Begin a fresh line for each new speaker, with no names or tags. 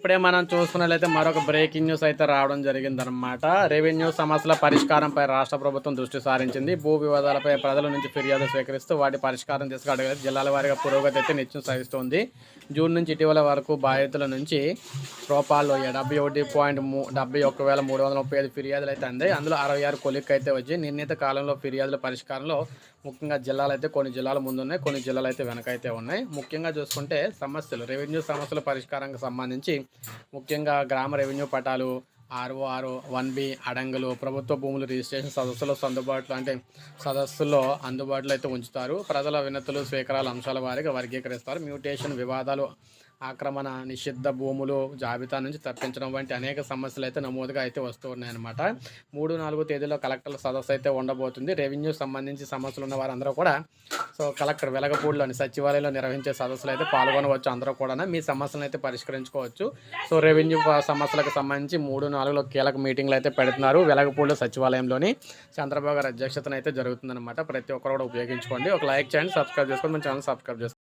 ఇప్పుడే మనం చూసుకున్నట్లయితే మరొక బ్రేకింగ్ న్యూస్ అయితే రావడం జరిగిందనమాట రెవెన్యూ సమస్యల పరిష్కారంపై రాష్ట్ర ప్రభుత్వం దృష్టి సారించింది. భూ వివాదాలపై ప్రజల నుంచి ఫిర్యాదు స్వీకరిస్తూ వాటి పరిష్కారం తీసుకురావడం జిల్లాల వారీగా పురోగతి అయితే నిత్యం సాగిస్తోంది. జూన్ నుంచి ఇటీవల వరకు బాధితుల నుంచి రూపాయలు డెబ్బై ఒకటి పాయింట్ మూ డెబ్బై ఒక్క వేల మూడు వందల ముప్పై ఐదు ఫిర్యాదులు అయితే అందాయి. అందులో అరవై ఆరు కొలిక్ అయితే వచ్చి నిర్ణీత కాలంలో ఫిర్యాదుల పరిష్కారంలో ముఖ్యంగా జిల్లాలు అయితే కొన్ని జిల్లాలు ముందున్నాయి కొన్ని జిల్లాలు అయితే వెనకైతే ఉన్నాయి. ముఖ్యంగా చూసుకుంటే సమస్యలు రెవెన్యూ సమస్యల పరిష్కారానికి సంబంధించి ముఖ్యంగా గ్రామ రెవెన్యూ పటాలు ఆర్ఓఆర్ వన్ బి అడంగులు ప్రభుత్వ భూములు రిజిస్ట్రేషన్ సదస్సులో అందుబాటులో అంటే సదస్సులో అందుబాటులో అయితే ఉంచుతారు. ప్రజల వినతులు స్వీకారాల అంశాల వారిగా వర్గీకరిస్తారు. మ్యూటేషన్ వివాదాలు ఆక్రమణ నిషిద్ధ భూములు జాబితా నుంచి తప్పించడం వంటి అనేక సమస్యలు అయితే నమోదుగా అయితే వస్తూ ఉన్నాయన్నమాట మూడు నాలుగు తేదీలో కలెక్టర్ల సదస్సు అయితే ఉండబోతుంది. రెవెన్యూ సంబంధించి సమస్యలు ఉన్న వారందరూ కూడా సో కలెక్టర్ వెలగపూడిలోని సచివాలయంలో నిర్వహించే సదస్సులు అయితే పాల్గొనవచ్చు. అందరూ కూడా మీ సమస్యలను అయితే పరిష్కరించుకోవచ్చు. సో రెవెన్యూ సమస్యలకు సంబంధించి మూడు నాలుగులో కీలక మీటింగ్లు అయితే పెడుతున్నారు. వెలగపూడి సచివాలయంలోని చంద్రబాబు గారి అధ్యక్షతన అయితే జరుగుతుందన్నమాట. ప్రతి ఒక్కరు కూడా ఉపయోగించుకోండి. ఒక లైక్ చేయండి సబ్స్క్రైబ్ చేసుకోండి. మన ఛానల్ సబ్స్క్రైబ్ చేసుకోండి.